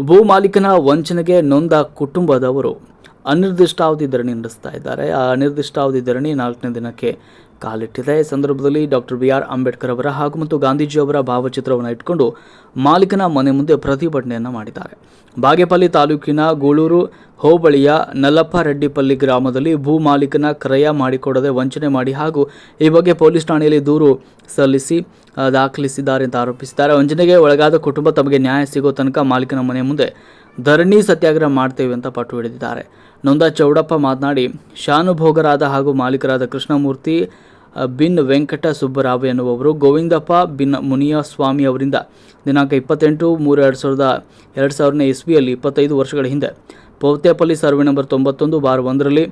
ಭೂ ಮಾಲೀಕನ ವಂಚನೆಗೆ ನೊಂದ ಕುಟುಂಬದವರು ಅನಿರ್ದಿಷ್ಟಾವಧಿ ಧರಣಿ ನಡೆಸ್ತಾ ಇದ್ದಾರೆ. ಆ ಅನಿರ್ದಿಷ್ಟಾವಧಿ ಧರಣಿ ನಾಲ್ಕನೇ ದಿನಕ್ಕೆ ಕಾಲಿಟ್ಟಿದೆ. ಈ ಸಂದರ್ಭದಲ್ಲಿ ಡಾಕ್ಟರ್ ಬಿ ಆರ್ ಅಂಬೇಡ್ಕರ್ ಅವರ ಹಾಗೂ ಮತ್ತು ಗಾಂಧೀಜಿ ಅವರ ಭಾವಚಿತ್ರವನ್ನು ಇಟ್ಕೊಂಡು ಮಾಲೀಕನ ಮನೆ ಮುಂದೆ ಪ್ರತಿಭಟನೆಯನ್ನು ಮಾಡಿದ್ದಾರೆ. ಬಾಗೇಪಲ್ಲಿ ತಾಲೂಕಿನ ಗೂಳೂರು ಹೋಬಳಿಯ ನಲ್ಲಪ್ಪರೆಡ್ಡಿಪಲ್ಲಿ ಗ್ರಾಮದಲ್ಲಿ ಭೂ ಮಾಲೀಕನ ಕ್ರಯ ಮಾಡಿಕೊಡದೆ ವಂಚನೆ ಮಾಡಿ ಹಾಗೂ ಈ ಬಗ್ಗೆ ಪೊಲೀಸ್ ಠಾಣೆಯಲ್ಲಿ ದೂರು ಸಲ್ಲಿಸಿ ದಾಖಲಿಸಿದ್ದಾರೆ ಅಂತ ಆರೋಪಿಸಿದ್ದಾರೆ. ವಂಚನೆಗೆ ಒಳಗಾದ ಕುಟುಂಬ ತಮಗೆ ನ್ಯಾಯ ಸಿಗೋ ತನಕ ಮಾಲೀಕನ ಮನೆ ಮುಂದೆ ಧರಣಿ ಸತ್ಯಾಗ್ರಹ ಮಾಡ್ತೇವೆ ಅಂತ ಪಟ್ಟು ಹಿಡಿದಿದ್ದಾರೆ. ನೊಂದ ಚೌಡಪ್ಪ ಮಾತನಾಡಿ, ಶಾನುಭೋಗರಾದ ಹಾಗೂ ಮಾಲೀಕರಾದ ಕೃಷ್ಣಮೂರ್ತಿ ಬಿನ್ ವೆಂಕಟ ಸುಬ್ಬರಾವ್ ಎನ್ನುವವರು ಗೋವಿಂದಪ್ಪ ಬಿನ್ ಮುನಿಯಸ್ವಾಮಿ ಅವರಿಂದ ದಿನಾಂಕ ಇಪ್ಪತ್ತೆಂಟು ಮೂರು ಎರಡು ಸಾವಿರದ ಎರಡು ಸಾವಿರನೇ ಇಸ್ವಿಯಲ್ಲಿ ಇಪ್ಪತ್ತೈದು ವರ್ಷಗಳ ಹಿಂದೆ ಪೌತ್ಯಪಲ್ಲಿ ಸರ್ವೆ ನಂಬರ್ ತೊಂಬತ್ತೊಂದು ಬಾರ್ ಒಂದರಲ್ಲಿ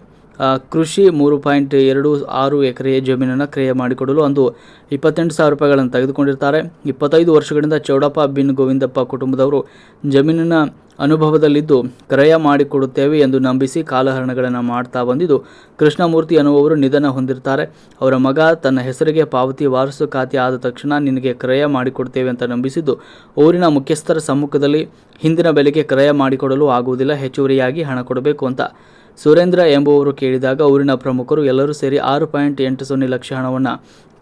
ಕೃಷಿ ಮೂರು ಪಾಯಿಂಟ್ ಎರಡು ಆರು ಎಕರೆ ಜಮೀನನ್ನು ಕ್ರಯ ಮಾಡಿಕೊಡಲು ಅಂದು ಇಪ್ಪತ್ತೆಂಟು ಸಾವಿರ ರೂಪಾಯಿಗಳನ್ನು ತೆಗೆದುಕೊಂಡಿರ್ತಾರೆ. ಇಪ್ಪತ್ತೈದು ವರ್ಷಗಳಿಂದ ಚೌಡಪ್ಪ ಬಿನ್ ಗೋವಿಂದಪ್ಪ ಕುಟುಂಬದವರು ಜಮೀನಿನ ಅನುಭವದಲ್ಲಿದ್ದು ಕ್ರಯ ಮಾಡಿಕೊಡುತ್ತೇವೆ ಎಂದು ನಂಬಿಸಿ ಕಾಲಹರಣಗಳನ್ನು ಮಾಡ್ತಾ ಬಂದಿದ್ದು ಕೃಷ್ಣಮೂರ್ತಿ ಅನ್ನುವರು ನಿಧನ ಹೊಂದಿರ್ತಾರೆ. ಅವರ ಮಗ ತನ್ನ ಹೆಸರಿಗೆ ಪಾವತಿ ವಾರಸು ಖಾತೆ ಆದ ತಕ್ಷಣ ನಿನಗೆ ಕ್ರಯ ಮಾಡಿಕೊಡ್ತೇವೆ ಅಂತ ನಂಬಿಸಿದ್ದು ಊರಿನ ಮುಖ್ಯಸ್ಥರ ಸಮ್ಮುಖದಲ್ಲಿ ಹಿಂದಿನ ಬೆಲೆಗೆ ಕ್ರಯ ಮಾಡಿಕೊಡಲು ಆಗುವುದಿಲ್ಲ, ಹೆಚ್ಚುವರಿಯಾಗಿ ಹಣ ಕೊಡಬೇಕು ಅಂತ ಸುರೇಂದ್ರ ಎಂಬುವರು ಕೇಳಿದಾಗ ಊರಿನ ಪ್ರಮುಖರು ಎಲ್ಲರೂ ಸೇರಿ ಆರು ಪಾಯಿಂಟ್ ಎಂಟು ಸೊನ್ನೆ ಲಕ್ಷ ಹಣವನ್ನು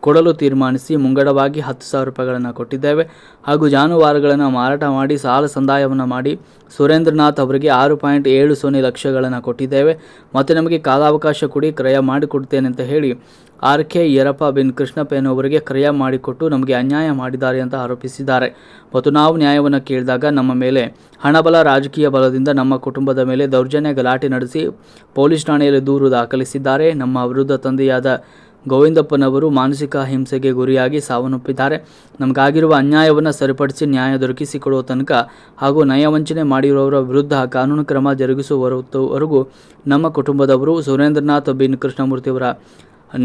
ಕೊಡಲು ತೀರ್ಮಾನಿಸಿ ಮುಂಗಡವಾಗಿ ಹತ್ತು ಸಾವಿರ ರೂಪಾಯಿಗಳನ್ನು ಕೊಟ್ಟಿದ್ದೇವೆ. ಹಾಗೂ ಜಾನುವಾರುಗಳನ್ನು ಮಾರಾಟ ಮಾಡಿ ಸಾಲ ಸಂದಾಯವನ್ನು ಮಾಡಿ ಸುರೇಂದ್ರನಾಥ್ ಅವರಿಗೆ ಆರು ಪಾಯಿಂಟ್ ಏಳು ಸೊನ್ನೆ ಲಕ್ಷಗಳನ್ನು ಕೊಟ್ಟಿದ್ದೇವೆ. ಮತ್ತು ನಮಗೆ ಕಾಲಾವಕಾಶ ಕೊಡಿ, ಕ್ರಯ ಮಾಡಿಕೊಡ್ತೇನೆ ಅಂತ ಹೇಳಿ ಆರ್ ಕೆ ಯರಪ್ಪ ಬಿನ್ ಕೃಷ್ಣಪ್ಪ ಎನ್ನುವರಿಗೆ ಕ್ರಯ ಮಾಡಿಕೊಟ್ಟು ನಮಗೆ ಅನ್ಯಾಯ ಮಾಡಿದ್ದಾರೆ ಅಂತ ಆರೋಪಿಸಿದ್ದಾರೆ. ಮತ್ತು ನಾವು ನ್ಯಾಯವನ್ನು ಕೇಳಿದಾಗ ನಮ್ಮ ಮೇಲೆ ಹಣಬಲ ರಾಜಕೀಯ ಬಲದಿಂದ ನಮ್ಮ ಕುಟುಂಬದ ಮೇಲೆ ದೌರ್ಜನ್ಯ ಗಲಾಟೆ ನಡೆಸಿ ಪೊಲೀಸ್ ಠಾಣೆಯಲ್ಲಿ ದೂರು ದಾಖಲಿಸಿದ್ದಾರೆ. ನಮ್ಮ ವಿರುದ್ಧ ತಂದೆಯಾದ ಗೋವಿಂದಪ್ಪನವರು ಮಾನಸಿಕ ಹಿಂಸೆಗೆ ಗುರಿಯಾಗಿ ಸಾವನ್ನಪ್ಪಿದ್ದಾರೆ. ನಮಗಾಗಿರುವ ಅನ್ಯಾಯವನ್ನು ಸರಿಪಡಿಸಿ ನ್ಯಾಯ ದೊರಕಿಸಿಕೊಡುವ ತನಕ ಹಾಗೂ ನಯವಂಚನೆ ಮಾಡಿರುವವರ ವಿರುದ್ಧ ಕಾನೂನು ಕ್ರಮ ಜರುಗಿಸುವವರೆಗೂ ನಮ್ಮ ಕುಟುಂಬದವರು ಸುರೇಂದ್ರನಾಥ್ ಬಿನ್ ಕೃಷ್ಣಮೂರ್ತಿಯವರ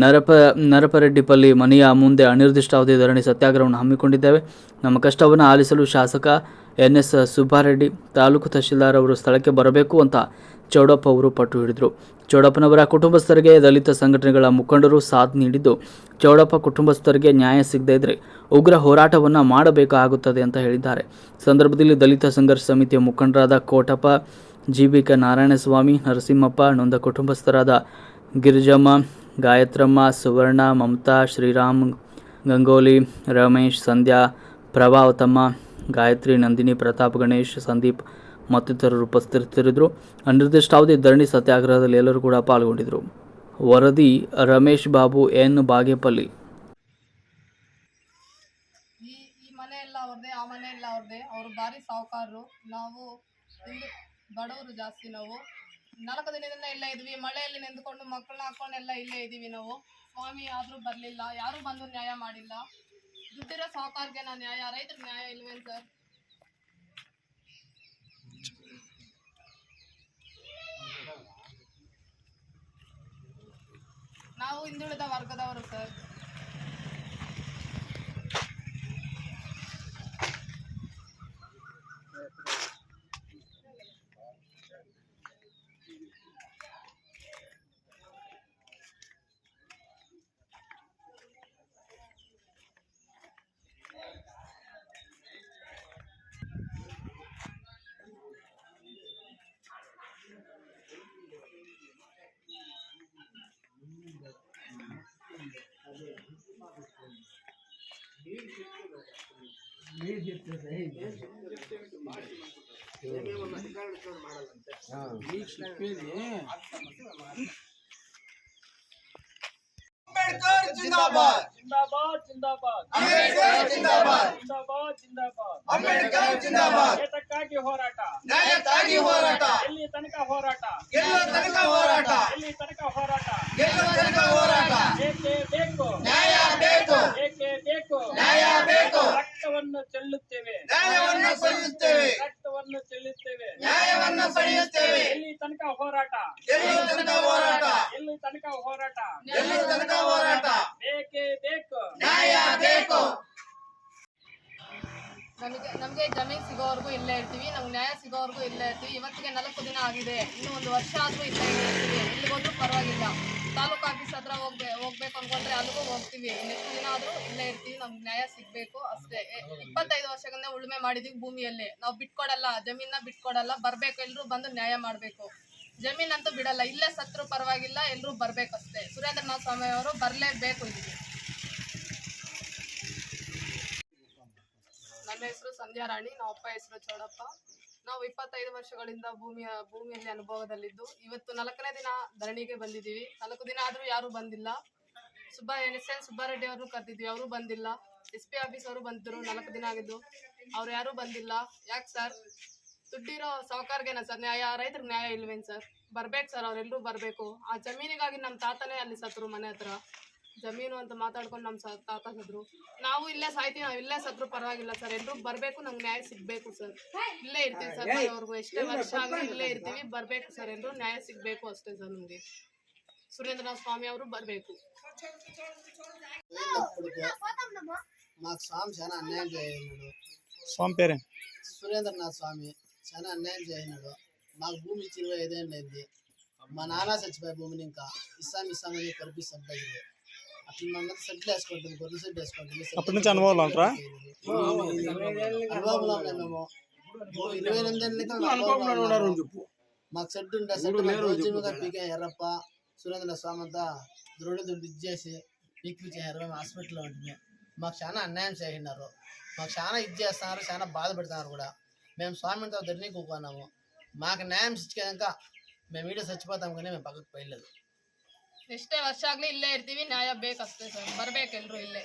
ನರಪ, ನರಪರೆಡ್ಡಿಪಲ್ಲಿ ಮನೆಯ ಮುಂದೆ ಅನಿರ್ದಿಷ್ಟಾವಧಿ ಧರಣಿ ಸತ್ಯಾಗ್ರಹವನ್ನು ಹಮ್ಮಿಕೊಂಡಿದ್ದೇವೆ. ನಮ್ಮ ಕಷ್ಟವನ್ನು ಆಲಿಸಲು ಶಾಸಕ ಎನ್ ಎಸ್ ಸುಬ್ಬಾರೆಡ್ಡಿ ತಾಲೂಕು ತಹಶೀಲ್ದಾರ್ ಅವರು ಸ್ಥಳಕ್ಕೆ ಬರಬೇಕು ಅಂತ ಚೌಡಪ್ಪ ಅವರು ಪಟ್ಟು ಹಿಡಿದರು. ಚೌಡಪ್ಪನವರ ಕುಟುಂಬಸ್ಥರಿಗೆ ದಲಿತ ಸಂಘಟನೆಗಳ ಮುಖಂಡರು ಸಾಥ್ ನೀಡಿದ್ದು, ಚೌಡಪ್ಪ ಕುಟುಂಬಸ್ಥರಿಗೆ ನ್ಯಾಯ ಸಿಗದೇ ಇದ್ರೆ ಉಗ್ರ ಹೋರಾಟವನ್ನು ಮಾಡಬೇಕಾಗುತ್ತದೆ ಅಂತ ಹೇಳಿದ್ದಾರೆ. ಸಂದರ್ಭದಲ್ಲಿ ದಲಿತ ಸಂಘರ್ಷ ಸಮಿತಿಯ ಮುಖಂಡರಾದ ಕೋಟಪ್ಪ ಜೀವಿಕ ನಾರಾಯಣಸ್ವಾಮಿ, ನರಸಿಂಹಪ್ಪ ನೊಂದ ಕುಟುಂಬಸ್ಥರಾದ ಗಿರಿಜಮ್ಮ, ಗಾಯತ್ರಮ್ಮ, ಸುವರ್ಣ, ಮಮತಾ, ಶ್ರೀರಾಮ್, ಗಂಗೋಲಿ, ರಮೇಶ್, ಸಂಧ್ಯಾ, ಪ್ರಭಾವತಮ್ಮ, ಗಾಯತ್ರಿ, ನಂದಿನಿ, ಪ್ರತಾಪ್, ಗಣೇಶ್, ಸಂದೀಪ್ ಮತ್ತಿತರರು ಉಪಸ್ಥಿತರಿದ್ದರು. ಅನಿರ್ದಿಷ್ಟಾವಧಿ ಧರಣಿ ಸತ್ಯಾಗ್ರಹದಲ್ಲಿ ಎಲ್ಲರೂ ಕೂಡ ಪಾಲ್ಗೊಂಡಿದ್ದರು. ವರದಿ ರಮೇಶ್ ಬಾಬು ಎನ್. ಬಾಗೇಪಲ್ಲಿ. ಈ ಈ ಮನೆ ಆ ಮನೆ ಎಲ್ಲ ಅವ್ರದ್ದೇ. ಅವರು ಭಾರಿ ಸಾಹುಕಾರರು. ನಾವು ಇಲ್ಲಿ ಬಡವರು ಜಾಸ್ತಿ ನಾವು. ನಾಲ್ಕು ದಿನದಿಂದ ಇಲ್ಲೇ ಇದ್ವಿ ಮಳೆಯಲ್ಲಿ ನೆಂದುಕೊಂಡು ಮಕ್ಕಳನ್ನ ಹಾಕೊಂಡು ಎಲ್ಲ ಇಲ್ಲೇ ಇದ್ದೀವಿ ನಾವು. ಸ್ವಾಮಿ ಆದರೂ ಬರಲಿಲ್ಲ. ಯಾರೂ ಬಂದು ನ್ಯಾಯ ಮಾಡಿಲ್ಲ. ದುಡ್ಡಿರೋ ಸಾಹುಕಾರ್ಗೆ ನಾನು ನ್ಯಾಯ, ರೈತರಿಗೆ ನ್ಯಾಯ ಇಲ್ವೇನು ಸರ್? ನಾವು ಹಿಂದುಳಿದ ವರ್ಗದವರು ಸರ್ ಅಂಬೇಡ್ಕರ್ ಜಿಂದಾಬಾದ್ जिंदाबाद जिंदाबाद ಅಂಬೇಡ್ಕರ್ ಜಿಂದಾಬಾದ್ जिंदाबाद जिंदाबाद ಅಂಬೇಡ್ಕರ್ ಜಿಂದಾಬಾದ್ ಏತಕ್ಕಾಗಿ ಹೋರಾಟ ನ್ಯಾಯಕ್ಕಾಗಿ ಹೋರಾಟ ಎಲ್ಲಿ ತನಕ ಹೋರಾಟ ಗೆಲ್ಲೋ ತನಕ ಹೋರಾಟ ಎಲ್ಲಿ ತನಕ ಹೋರಾಟ ಗೆಲ್ಲೋ ತನಕ ಹೋರಾಟ ಸಲ್ಲಿಸುತ್ತೇವೆ ರಕ್ತವನ್ನು ಚೆಲ್ಲುತ್ತೇವೆ ನ್ಯಾಯವನ್ನು ಪಡೆಯುತ್ತೇವೆ. ಎಲ್ಲಿ ತನಕ ಹೋರಾಟ? ಎಲ್ಲಿ ತನಕ ಹೋರಾಟ? ಎಲ್ಲಿ ತನಕ ಹೋರಾಟ? ಎಲ್ಲಿ ತನಕ ಹೋರಾಟ? ಬೇಕೇ ಬೇಕು. ನ್ಯಾಯ ಬೇಕು. ನಮಗೆ ನಮಗೆ ಜಮೀನು ಸಿಗೋವರೆಗೂ ಇಲ್ಲೇ ಇರ್ತೀವಿ. ನಮ್ಗೆ ನ್ಯಾಯ ಸಿಗೋವರೆಗೂ ಇಲ್ಲೇ ಇರ್ತೀವಿ. ಇವತ್ತಿಗೆ ನಾಲ್ಕು ದಿನ ಆಗಿದೆ. ಇನ್ನೂ ಒಂದು ವರ್ಷ ಆದರೂ ಇಲ್ಲೇ ಇರ್ತೀವಿ. ಇಲ್ಲಿ ಹೋದ್ರೂ ಪರವಾಗಿಲ್ಲ. ತಾಲೂಕು ಹೋಗ್ಬೇಕು ಅನ್ಕೊಂಡ್ರೆ ಅಲ್ಲಿಗೂ ಹೋಗ್ತೀವಿ. ನೆಕ್ಸ್ಟ್ ದಿನ ಆದ್ರೂ ಇಲ್ಲೇ ಇರ್ತೀವಿ. ನಮ್ಗೆ ನ್ಯಾಯ ಸಿಗ್ಬೇಕು ಅಷ್ಟೇ. ಇಪ್ಪತ್ತೈದು ವರ್ಷಗಳಿಂದ ಉಳುಮೆ ಮಾಡಿದೀವಿ ಭೂಮಿಯಲ್ಲಿ. ನಾವು ಬಿಟ್ಕೊಡಲ್ಲ. ಜಮೀನ ಬಿಟ್ಕೊಡಲ್ಲ. ಬರ್ಬೇಕು. ಎಲ್ರು ಬಂದು ನ್ಯಾಯ ಮಾಡ್ಬೇಕು. ಜಮೀನಂತೂ ಬಿಡಲ್ಲ. ಇಲ್ಲೇ ಸತ್ರು ಪರವಾಗಿಲ್ಲ. ಎಲ್ರು ಬರ್ಬೇಕಷ್ಟೇ ಸುರೇಂದ್ರನಾಥ್ ಸ್ವಾಮಿ ಅವರು ಬರ್ಲೇಬೇಕು ಇಲ್ಲಿಗೆ. ನನ್ನ ಹೆಸರು ಸಂಧ್ಯಾ ರಾಣಿ. ನಮ್ಮ ಅಪ್ಪ ಹೆಸರು ಚೌಡಪ್ಪ. ನಾವು ಇಪ್ಪತ್ತೈದು ವರ್ಷಗಳಿಂದ ಭೂಮಿಯ, ಭೂಮಿಯಲ್ಲಿ ಅನುಭವದಲ್ಲಿದ್ದು. ಇವತ್ತು ನಾಲ್ಕನೇ ದಿನ ಧರಣಿಗೆ ಬಂದಿದ್ದೀವಿ. ನಾಲ್ಕು ದಿನ ಆದರೂ ಯಾರೂ ಬಂದಿಲ್ಲ. ಸುಬ್ಬ ಎಸ್ ಎನ್ ಸುಬ್ಬಾರೆಡ್ಡಿ ಅವ್ರನ್ನೂ ಕರೆದಿದ್ವಿ. ಅವರು ಬಂದಿಲ್ಲ. ಎಸ್ ಪಿ ಆಫೀಸ್ ಅವರು ಬಂದರು ನಾಲ್ಕು ದಿನ ಆಗಿದ್ದು. ಅವ್ರು ಯಾರೂ ಬಂದಿಲ್ಲ. ಯಾಕೆ ಸರ್? ದುಡ್ಡಿರೋ ಸಾವುಕಾರ್ಗೇನ ಸರ್? ನ್ಯಾಯ ರೈತರಿಗೆ ನ್ಯಾಯ ಇಲ್ವೇನು ಸರ್? ಬರ್ಬೇಕು ಸರ್ ಅವರೆಲ್ಲರೂ ಬರಬೇಕು. ಆ ಜಮೀನಿಗಾಗಿ ನಮ್ಮ ತಾತನೇ ಅಲ್ಲಿ ಸತ್ರು ಮನೆ ಹತ್ರ. ಜಮೀನು ಅಂತ ಮಾತಾಡ್ಕೊಂಡು ನಮ್ಮ ಸ ತಾತ ಸದ್ರು ನಾವು ಇಲ್ಲೇ ಸಾಯ್ತೀವಿ ನಾವು ಇಲ್ಲೇ ಸತ್ರು ಪರವಾಗಿಲ್ಲ ಸರ್. ಎಲ್ಲರೂ ಬರಬೇಕು ನಮ್ಗೆ ನ್ಯಾಯ ಸಿಗಬೇಕು ಸರ್. ಇಲ್ಲೇ ಇರ್ತೀವಿ ಸರ್. ಅವ್ರಿಗೂ ಎಷ್ಟೇ ವರ್ಷ ಆಗಲಿ ಇಲ್ಲೇ ಇರ್ತೀವಿ ಬರಬೇಕು ಸರ್. ಎಲ್ಲರೂ ನ್ಯಾಯ ಸಿಗಬೇಕು ಅಷ್ಟೇ ಸರ್ ನಮಗೆ. ಸುರೇಂದ್ರನಾಥ ಸ್ವಾಮಿ ಅವರು ಬರಬೇಕು. మాకు స్వామి చాలా అన్యాయం చేయన్నాడు స్వామి పేరే? సురేంద్రనాథ్ స్వామి చాలా అన్యాయం చేయన్నాడు మాకు భూమి ఇచ్చి ఇరవై ఐదేళ్ళు అయింది. మా నాన్న చచ్చిపోయే భూమిని ఇంకా ఇస్తాం ఇస్తామని కల్పిస్తాం డబ్బులు అట్లా మమ్మల్ని సెటిల్ వేసుకుంటుంది గొర్రెలు సెట్ వేసుకుంటుంది అప్పటి నుంచి అనుభవాలు అంటారా? అనుభవంలో మేము. ఇరవై ఎనిమిది ఏళ్ళ. మాకు సెట్ ఉండే సెట్ పీకే ఎర్రప్ప సురేంద్ర స్వామి అంతా దృఢ దుడ్డు ఇచ్చేసి పీకిపించారు మేము హాస్పిటల్లో ఉంటుంది మాకు చాలా అన్యాయం చేసినారు మాకు చాలా ఇది చేస్తున్నారు చాలా బాధ పెడుతున్నారు కూడా మేము స్వామితో ధరణి కూకున్నాము మాకు న్యాయం ఇచ్చేదాక మేము వీడియో చచ్చిపోతాం కానీ మేము పక్కకు పోయలేదు ಎಷ್ಟೇ ವರ್ಷ ಆಗಲಿ ಇಲ್ಲೇ ಇರ್ತೀವಿ ನ್ಯಾಯ ಬೇಕಷ್ಟೇ ಸರ್ ಬರ್ಬೇಕು ಎಲ್ರು ಇಲ್ಲೇ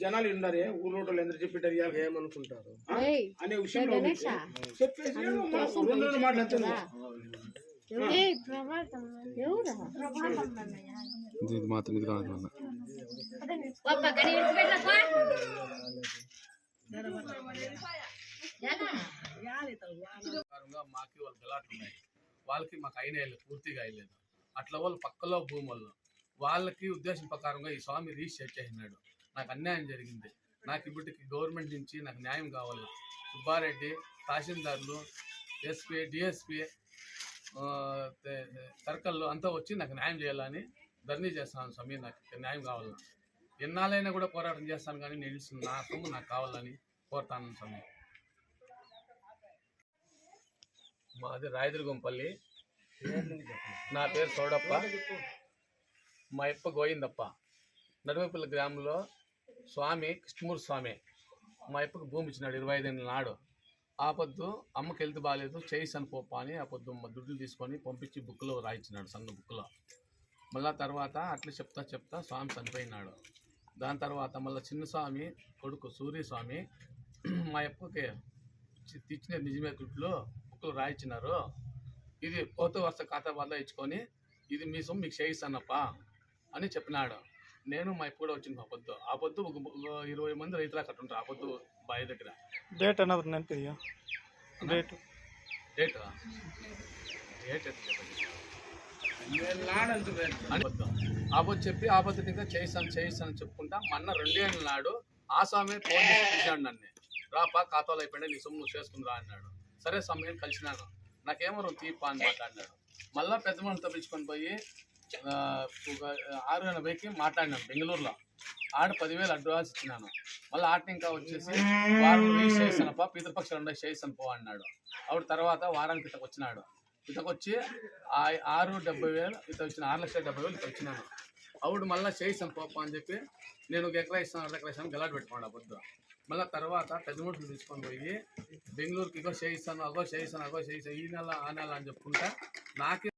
జనాలు ఉండారే ఊర్లో ఎందుకు చెప్పారు ఏమనుకుంటారు? అనే విషయంలో చెప్పేసి రెండు రెండు మాట్లాడుతున్నా. ఇది మాత్రం ఇది కాదు మాకి వాళ్ళు గలాటున్నాయి వాళ్ళకి మాకు అయిన పూర్తిగా అయ్యలేదు అట్లా వాళ్ళు పక్కలో భూములు వాళ్ళకి ఉద్దేశం ప్రకారంగా ఈ స్వామి రీచ్ అయినాడు నాకు అన్యాయం జరిగింది. నాకు ఇప్పటికి గవర్నమెంట్ నుంచి నాకు న్యాయం కావాలి సుబ్బారెడ్డి తహసీల్దార్లు ఎస్పీ డిఎస్పీ సర్కల్లో అంతా వచ్చి నాకు న్యాయం చేయాలని ధర్నీ చేస్తున్నాను స్వామి. నాకు న్యాయం కావాలని ఎన్నాళ్ళైనా కూడా పోరాటం చేస్తాను కానీ నేను నా సొమ్ము నాకు కావాలని కోరుతాను స్వామి. మాది రాయదుర్గంపల్లి. నా పేరు సోడప్ప. మా యప్ప గోయిందప్ప నడుమపల్లి గ్రామంలో స్వామి కృష్ణమూర్తి స్వామి మా యప్పకు భూమి ఇచ్చినాడు ఇరవై ఐదు నాడు. ఆ పొద్దు అమ్మకి హెల్త్ బాగాలేదు చేయిసాను పోప్ప అని ఆ పొద్దు మా తీసుకొని పంపించి బుక్లో రాయించినాడు సన్న బుక్లో మళ్ళా తర్వాత అట్లా చెప్తా చెప్తా స్వామి చనిపోయినాడు. దాని తర్వాత మళ్ళీ చిన్న స్వామి కొడుకు సూర్యస్వామి మా యప్పకి తెచ్చిన నిజమే గుడ్లు బుక్లు రాయించినారు ఇది పోత వరుస ఖాతా వల్ల ఇచ్చుకొని ఇది మీ సొమ్ము మీకు చేయిస్తానప్ప అని చెప్పినాడు. నేను మా ఇప్పుడు వచ్చింది ఆ పొద్దు. ఆ పొద్దు ఒక ఇరవై మంది రైతులు అక్కడ ఉంటారు. ఆ పొద్దు బావి దగ్గర. డేట్ అన్నది నెనపిదియా డేట్. డేట్? డేట్ ఎట్లా చెప్పండి? అని పొద్దు. ఆ పొద్దు చెప్పి ఆ పొద్దు ఇంకా చేయిస్తాను చేయిస్తాను అని చెప్పుకుంటా మొన్న రెండేళ్ళ నాడు ఆ స్వామి ఫోన్ చేసి పిలిచాడు నన్ను. రాపా ఖాతాలో అయిపోయినా నీ సొమ్ము నువ్వు చేసుకుని రా అన్నాడు. సరే స్వామి నేను కలిసినాను. నాకేమో తీపా అని మాట్లాడినాడు. మళ్ళా పెద్ద మనతో పిలుచుకొని పోయి ఆరు ఎనభైకి మాట్లాడినాను బెంగళూరులో. ఆడ పదివేలు అడ్వాన్స్ ఇచ్చినాను. మళ్ళీ ఆట ఇంకా వచ్చేసి వారం రీచ్ చేస్తానప్ప ఉండే రెండో చేస్తాను పో అన్నాడు. ఆవిడ తర్వాత వారానికి ఇతకు వచ్చినాడు. ఇతకు వచ్చి ఆరు డెబ్బై వేలు ఇత వచ్చిన ఆరు లక్షల డెబ్బై వేలు ఇతను వచ్చినాను ఆవిడ మళ్ళీ చేయిస్తాను పాప అని చెప్పి నేను ఒక ఎకరా ఇస్తాను అర్ధ ఎకరా ఇస్తాను గలాట్ పెట్టుకోండి అబద్ధం మళ్ళీ తర్వాత పెద్ద తీసుకొని పోయి బెంగళూరుకి ఇగో చేయిస్తాను అగో చేయిస్తాను అగో చేయిస్తాను ఈ నెల ఆ నెల అని చెప్పుకుంటా నాకే